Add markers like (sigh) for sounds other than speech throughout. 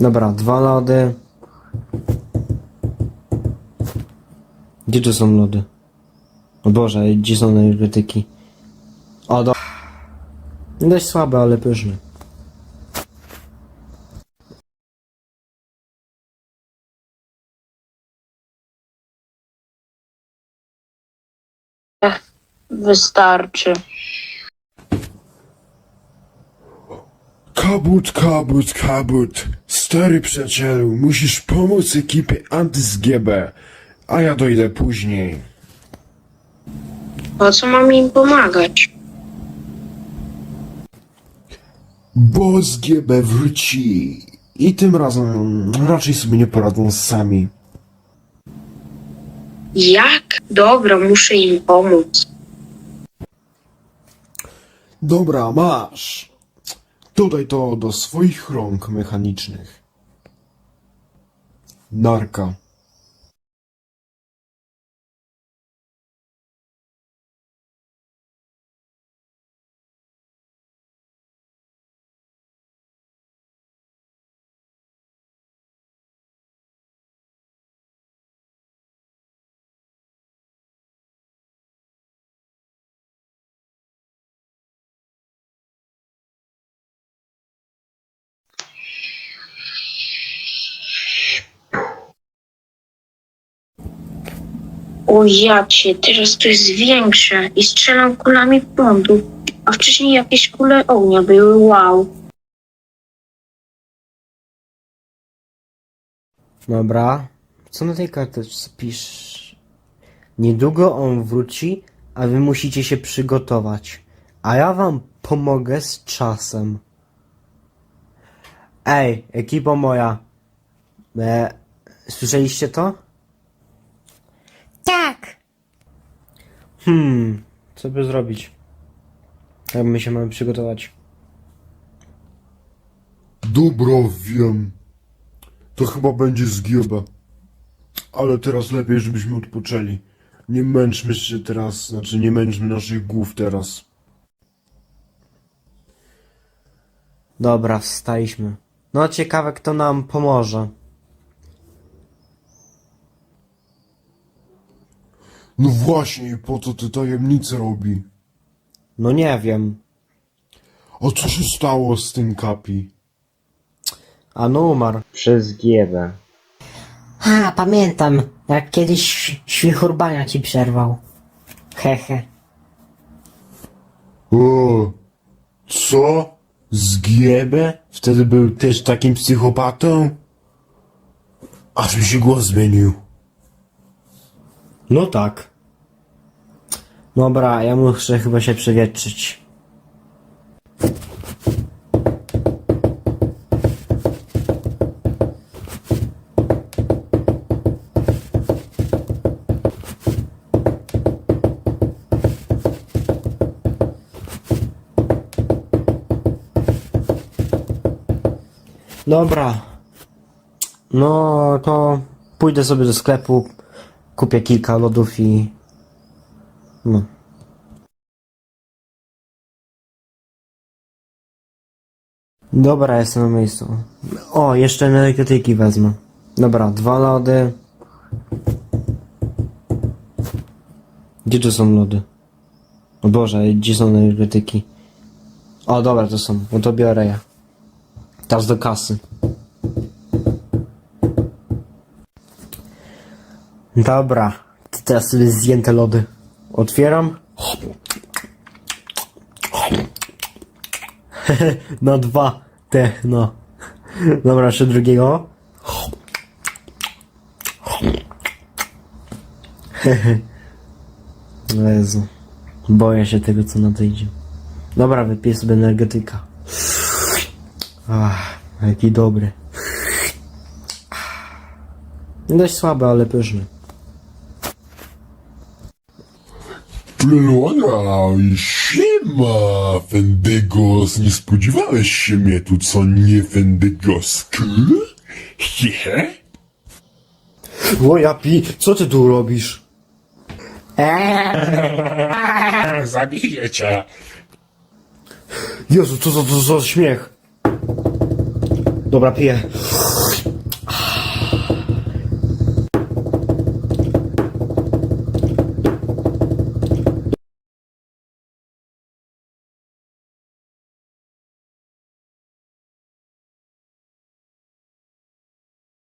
Dobra, dwa lody. Gdzie tu są lody? O Boże, gdzie są energetyki? O, do... Dość słabe, ale pyszne. Wystarczy. Kabut, kabut, kabut. Stary przyjacielu, musisz pomóc ekipie anty-SGB, a ja dojdę później. Po co mam im pomagać? Bo SGB wróci. I tym razem raczej sobie nie poradzą sami. Jak? Dobra, muszę im pomóc. Dobra, masz. Dodaj to do swoich rąk mechanicznych. Narka. O jacie, teraz to jest większe i strzelam kulami prądu. A wcześniej jakieś kule ognia były, wow. Dobra. Co na tej karteczce pisz? Niedługo on wróci, a wy musicie się przygotować. A ja wam pomogę z czasem. Ej, ekipo moja. E, słyszeliście to? Tak, Hmm, co by zrobić? Jak my się mamy przygotować? Dobra, wiem. To chyba będzie zgieba. Ale teraz lepiej, żebyśmy odpoczęli. Nie męczmy się teraz, znaczy nie męczmy naszych głów teraz. Dobra, wstaliśmy. No ciekawe, kto nam pomoże. No właśnie, po co te tajemnice robi? No nie wiem. A co się stało z tym kapi? A no umarł. Przez giewę. a pamiętam, jak kiedyś świchurbania ci przerwał. Hehe. O, co? Zgiebę? Wtedy był też takim psychopatą? Aż mi się głos zmienił. No tak. Dobra, ja muszę chyba się przewietrzyć. Dobra. No to pójdę sobie do sklepu, kupię kilka lodów i. No. Dobra, jestem na miejscu. O, jeszcze energetyki wezmę. Dobra, dwa lody. Gdzie tu są lody? O Boże, gdzie są energetyki? O, dobra, to są. No to biorę je. Teraz do kasy. Dobra, to teraz sobie zjem te lody. Otwieram. (laughs) No dwa te, no. Dobra, jeszcze drugiego. (laughs) Jezu. Boję się tego, co nadejdzie. Dobra, wypiję sobie energetyka. Ach, jaki dobry. Dość słaby, ale pyszny. Plona, siema, Fendygos, nie spodziewałeś się mnie tu, co nie, Fendygosku? Hehe? O, Japi, co ty tu robisz? (laughs) Zabiję cię. Jezu, co za, co za śmiech. Dobra, piję.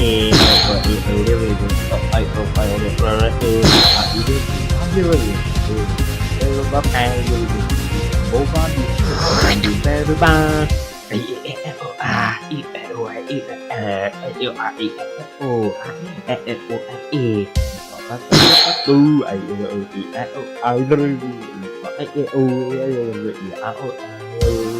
A over A audio I I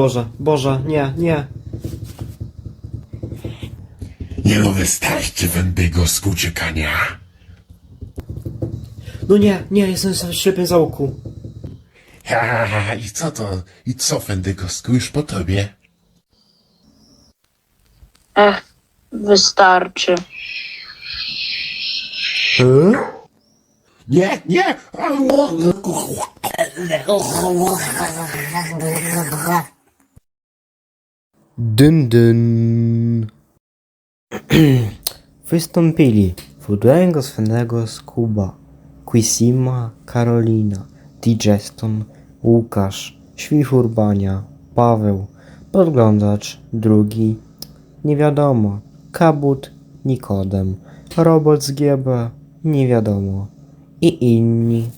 Boże, Boże, nie, nie. Nie wystarczy Wendygo z uciekania. No nie, nie, jestem w ślepym załoku. Ha, ha, ha, i co to? I co Wendygo już po tobie? Ech, wystarczy. E? Nie, nie! Dyn, dyn. (clears throat) Wystąpili Wudłego Swenego z Kuba, Quisima, Karolina, Digeston, Łukasz, Świchurbania, Paweł, Podglądacz, Drugi, Nie wiadomo, Kabut, Nikodem, Robot z GB, Nie wiadomo i inni.